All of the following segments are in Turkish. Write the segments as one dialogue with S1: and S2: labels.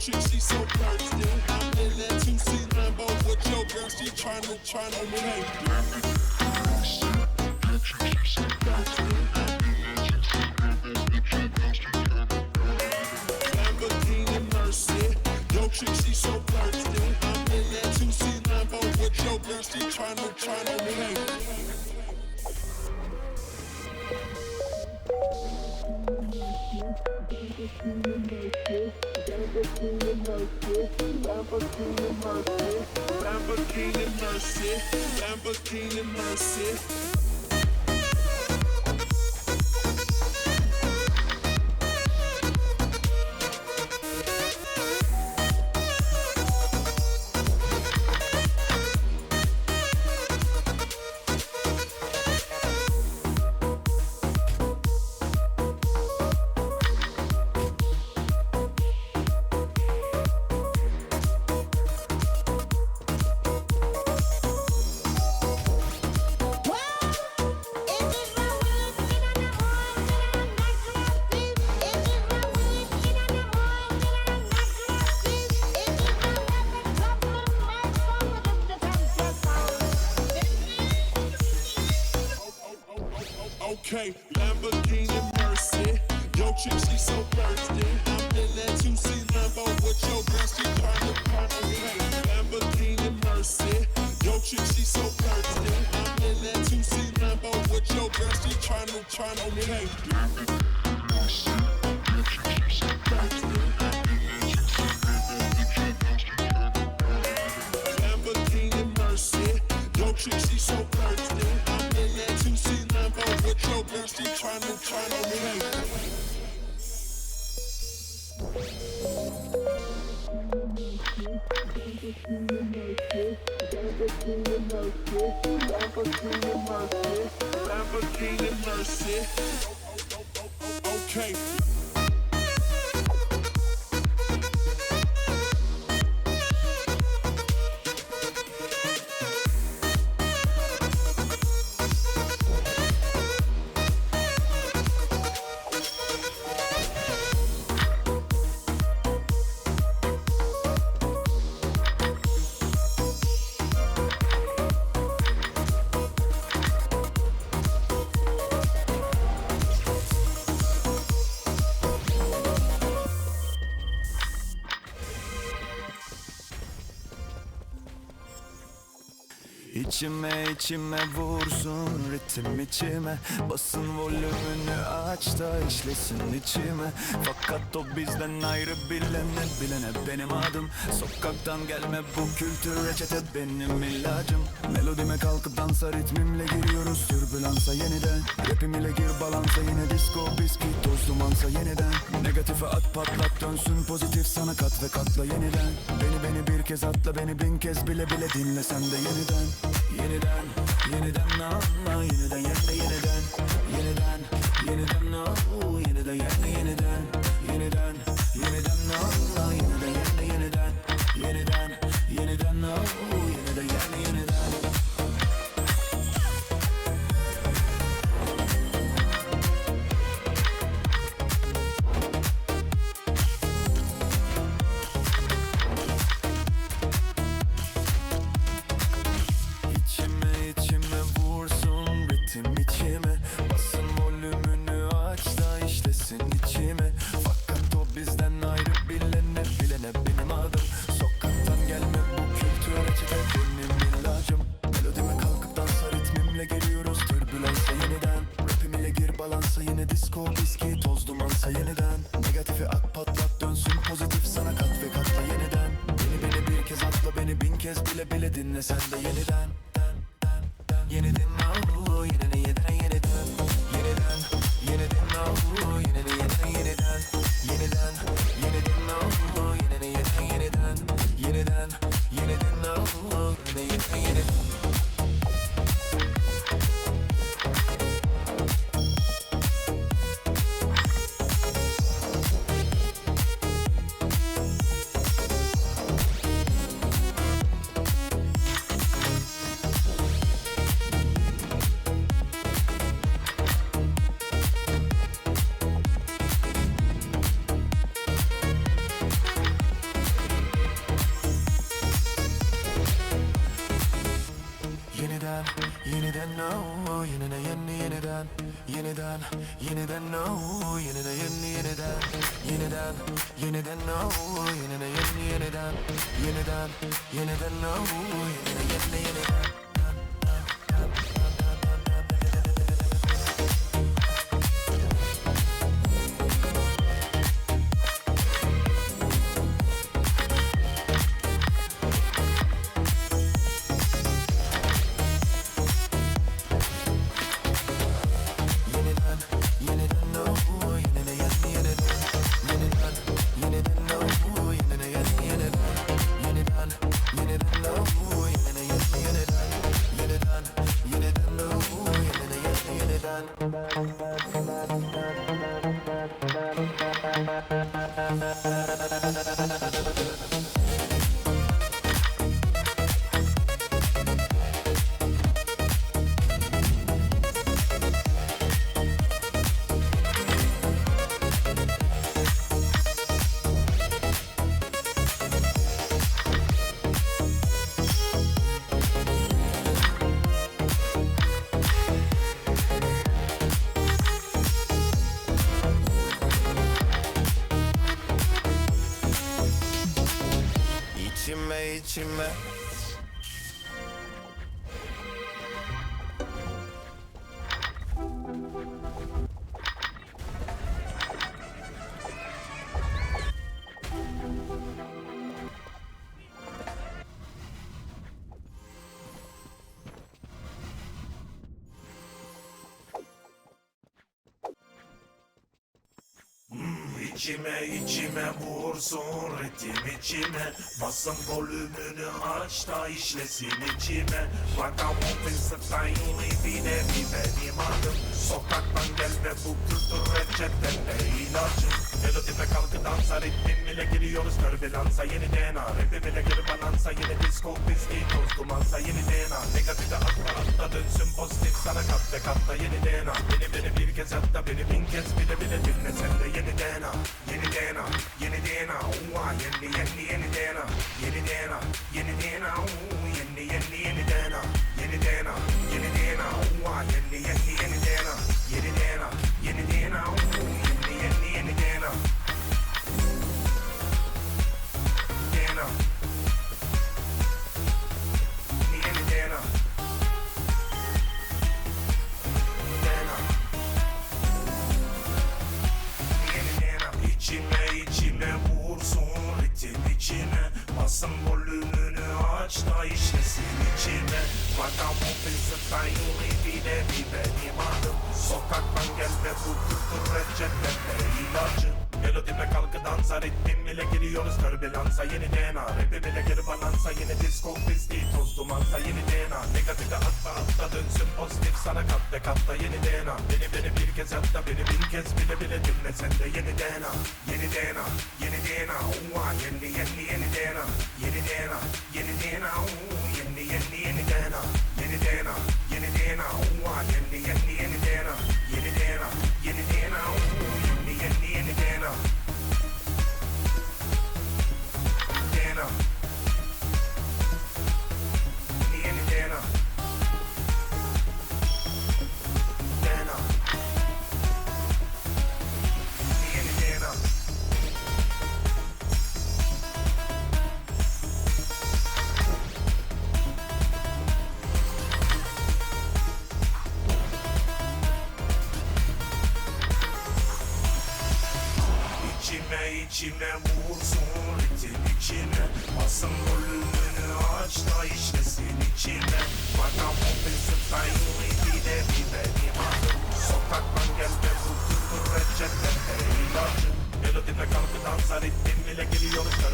S1: Chick, she so thirsty. I'm in that 2C Lambo with your girl, she tryna tryna okay. Lamborghini Mercy. Yo, so thirsty. I'm in that 2C Lambo with your girl, she tryna tryna okay. Lamborghini Mercy, Lamborghini Mercy. Chick, she so thirsty. I'm in that 2C Lambo with your girl. Lamborghini Mercy. Yo, chick, she so thirsty. I'm in that 2C Lambo with your girl, Mercy. Yo, chick, she so thirsty. I'm in that 2C Lambo with your girl. Lamborghini Mercy, Lamborghini Mercy.
S2: İçime içime vursun ritim içime. Basın volümünü aç da işlesin içime. Fakat o bizden ayrı bilene bilene benim adım. Sokaktan gelme bu kültür reçete benim ilacım. Melodime kalkıp dansa ritmimle giriyoruz. Türbülansa yeniden. Rapim ile gir balansa yine disco biski toz dumansa yeniden. Negatife at patlat dönsün pozitif sana kat ve katla yeniden. Beni beni bir kez atla beni bin kez bile bile dinle sen de yeniden Yeniden, yeniden anla Yeniden, yeniden, yeniden Yeniden, yeniden oh, Yeniden, dinle sen de yeniden Yeniden yeniden no Yenine yeni yeniden Yeniden yeniden no Yenine yeni yeniden Yeniden İçime içime
S3: İçime vursun ritim içime. Basın volümünü aç da işlesin içime. Like I want this time bir bir benim adım. Sokaktan gel ve bu kültür reçetede ilacım Melodime kalkı dansa ritmim ile giriyoruz türbülansa Yeni DNA rapim ile geri balansa Yeni disco pisliği toz dumansa Yeni DNA negatife atla atla dönsün pozitif sana kat ve katta yeni DNA Beni beni bir kez hatta beni bin kez bile bile dinle sen de yeni DNA Yeni DNA yeni DNA Uva yeni yeni yeni DNA Yeni DNA yeni DNA Yeni yeni yeni DNA Yeni DNA yeni kalkı dansa ritmim ile giriyoruz türbülansa Yeni DNA rapim ile geri balansa. Yeni disco pisliği toz dumansa Yeni DNA negatife atla atla dönsün pozitif. Sana kat ve katta yeni DNA Beni beni bir kez hatta beni bin kez bile bile dinle sen de. Yeni DNA Yeni DNA yeni DNA Uva yeni yeni Yeni DNA yeni DNA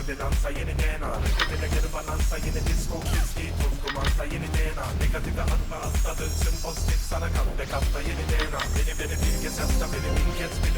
S3: türbülansa Yeni DNA geri balansa Yeni disco pisliği toz dumansa Yeni DNA. Negatife atla atla dönsün pozitif sana kat ve katta yeni DNA. Beni beni bir kez hatta beni bin kez bile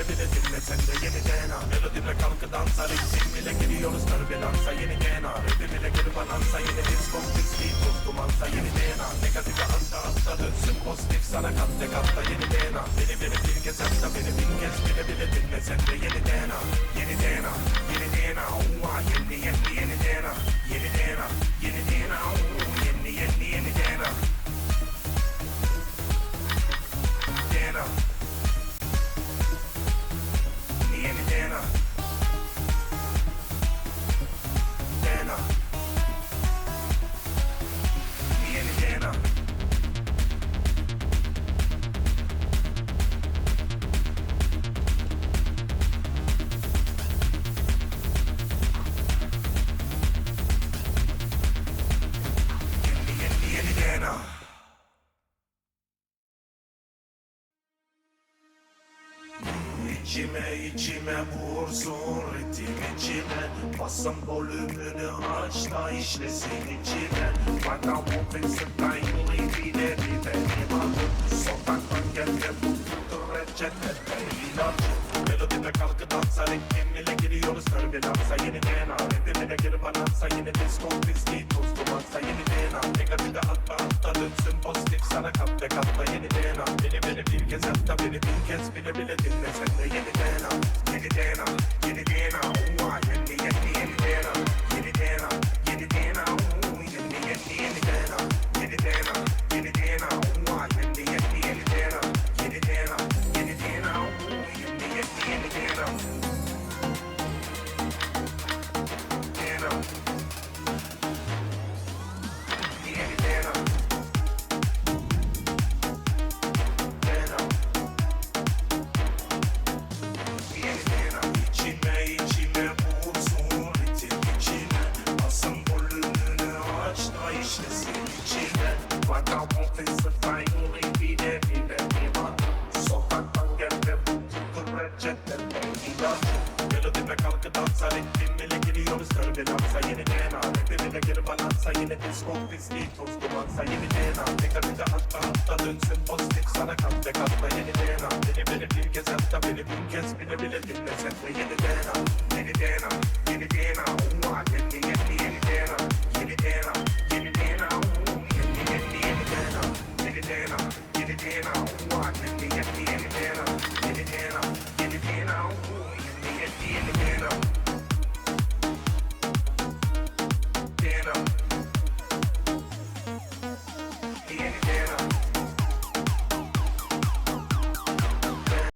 S3: içime içime vursun ritim içime. Basın volümünü aç da işlesin içime. Bana bu fısıldaylı bir de bir benim adım. Sokaktan geldi bu kutu reçete ilacı Melodide kalkı dansa ritmimle giriyoruz türbülansa Yeni DNA ritmine gir balansa Yeni disco viski dumansa Yeni DNA negatife atma atla dönsün pozitif sana kat ve katla Yeni DNA beni beni bir kez hatta beni bin kez bile bile dinle sen de Yeni DNA Yeni DNA Yeni DNA I want this.